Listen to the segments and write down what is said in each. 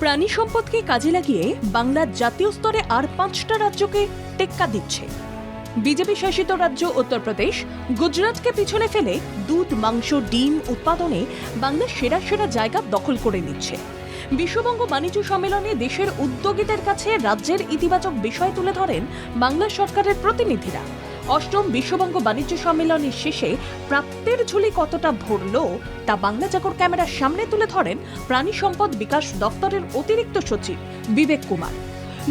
প্রাণী সম্পদকে কাজে লাগিয়ে বাংলা জাতীয় স্তরে আর পাঁচটা রাজ্যকে টেক্কা দিচ্ছে। বিজেপি শাসিত রাজ্য উত্তরপ্রদেশ, গুজরাটকে পিছনে ফেলে দুধ, মাংস, ডিম উৎপাদনে বাংলা সেরা সেরা জায়গা দখল করে নিচ্ছে। বিশ্ববঙ্গ বাণিজ্য সম্মেলনে দেশের উদ্যোগীদের কাছে রাজ্যের ইতিবাচক বিষয় তুলে ধরেন বাংলা সরকারের প্রতিনিধিরা। অষ্টম বিশ্ববঙ্গ বাণিজ্য সম্মেলনের শেষে প্রাপ্তের ঝুলি কতটা ভরল তা বাংলা চাকর ক্যামেরার সামনে তুলে ধরেন প্রাণী সম্পদ বিকাশ দপ্তরের অতিরিক্ত সচিব বিবেক কুমার।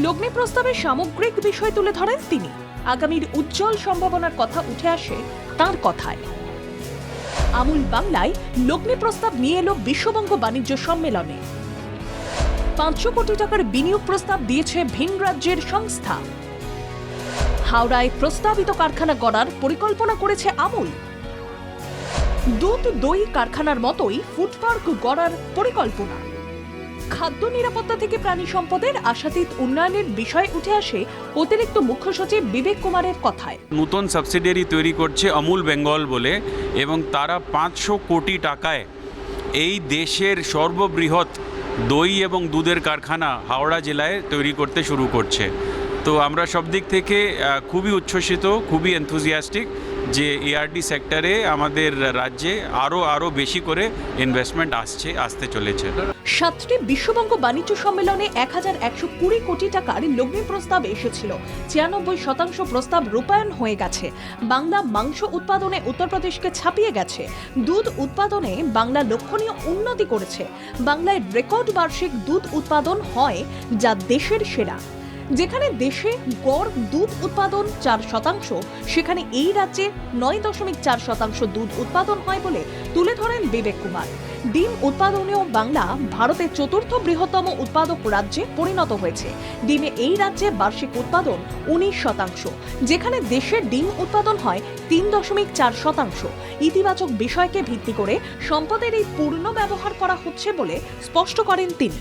লগ্নি প্রস্তাবের সামগ্রিক বিষয় তুলে ধরেন তিনি। আগামীর উজ্জ্বল সম্ভাবনার কথা উঠে আসে তার কথায়। আমুল বাংলায় লগ্নি প্রস্তাব নিয়ে এলো বিশ্ববঙ্গ বাণিজ্য সম্মেলনে। পাঁচশো কোটি টাকার বিনিয়োগ প্রস্তাব দিয়েছে ভিন রাজ্যের সংস্থা। হাওড়ায় প্রস্তাবিত কারখানা গড়ার পরিকল্পনা করেছে আমুল। দুধ, দই কারখানার মতোই ফুড পার্ক গড়ার পরিকল্পনা। খাদ্য নিরাপত্তা থেকে প্রাণী সম্পদের আশাতীত উন্নয়নের বিষয় উঠে আসে অতিরিক্ত মুখ্য সচিব বিবেক কুমারের কথায়। নতুন সাবসিডিয়ারি তৈরি করছে অমুল বেঙ্গল বলে এবং তারা পাঁচশো কোটি টাকায় এই দেশের সর্ববৃহৎ দই এবং দুধের কারখানা হাওড়া জেলায় তৈরি করতে শুরু করছে। তো আমরা সব দিক থেকে খুবই উচ্ছ্বসিত, খুবই এনথুজিয়াস্টিক যে এআরডি সেক্টরে আমাদের রাজ্যে আরও আরও বেশি করে ইনভেস্টমেন্ট আসছে, আসতে চলেছে। সাতটি বিশ্ববঙ্গ বাণিজ্য সম্মেলনে এক হাজার একশো কুড়ি কোটি টাকার লগ্নি প্রস্তাব এসেছিল। ছিয়ানব্বই শতাংশ প্রস্তাব রূপায়ণ হয়ে গেছে। বাংলা মাংস উৎপাদনে উত্তরপ্রদেশকে ছাপিয়ে গেছে। দুধ উৎপাদনে বাংলা লক্ষণীয় উন্নতি করেছে। বাংলায় রেকর্ড বার্ষিক দুধ উৎপাদন হয় যা দেশের সেরা। যেখানে দেশে গড় দুধ উৎপাদন চার শতাংশ, সেখানে এই রাজ্যে নয় দশমিক চার শতাংশ দুধ উৎপাদন হয় বলে তুলে ধরেন বিবেক কুমার। ডিম উৎপাদনেও বাংলা ভারতের চতুর্থ বৃহত্তম উৎপাদক রাজ্যে পরিণত হয়েছে। ডিমে এই রাজ্যে বার্ষিক উৎপাদন উনিশ শতাংশ, যেখানে দেশের ডিম উৎপাদন হয় তিন দশমিক চার শতাংশ। ইতিবাচক বিষয়কে ভিত্তি করে সম্পদের এই পূর্ণ ব্যবহার করা হচ্ছে বলে স্পষ্ট করেন তিনি।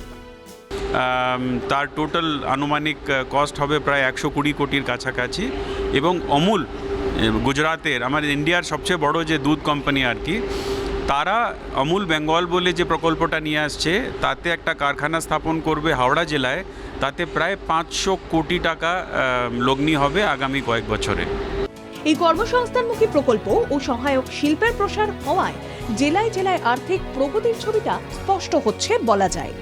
তার টোটাল আনুমানিক কস্ট হবে প্রায় একশো কুড়ি কোটির কাছাকাছি। এবং অমুল গুজরাতের আমাদের ইন্ডিয়ার সবচেয়ে বড় যে দুধ কোম্পানি আর কি, তারা অমুল বেঙ্গল বলে যে প্রকল্পটা নিয়ে আসছে, তাতে একটা কারখানা স্থাপন করবে হাওড়া জেলায়, তাতে প্রায় পাঁচশো কোটি টাকা লগ্নি হবে আগামী কয়েক বছরে। এই কর্মসংস্থানমুখী প্রকল্প ও সহায়ক শিল্পের প্রসার হওয়ায় জেলায় জেলায় আর্থিক প্রগতির ছবিটা স্পষ্ট হচ্ছে বলা যায়।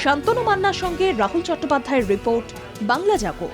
শান্তনু মান্নার সঙ্গে রাহুল চট্টোপাধ্যায়ের রিপোর্ট বাংলা জাগো।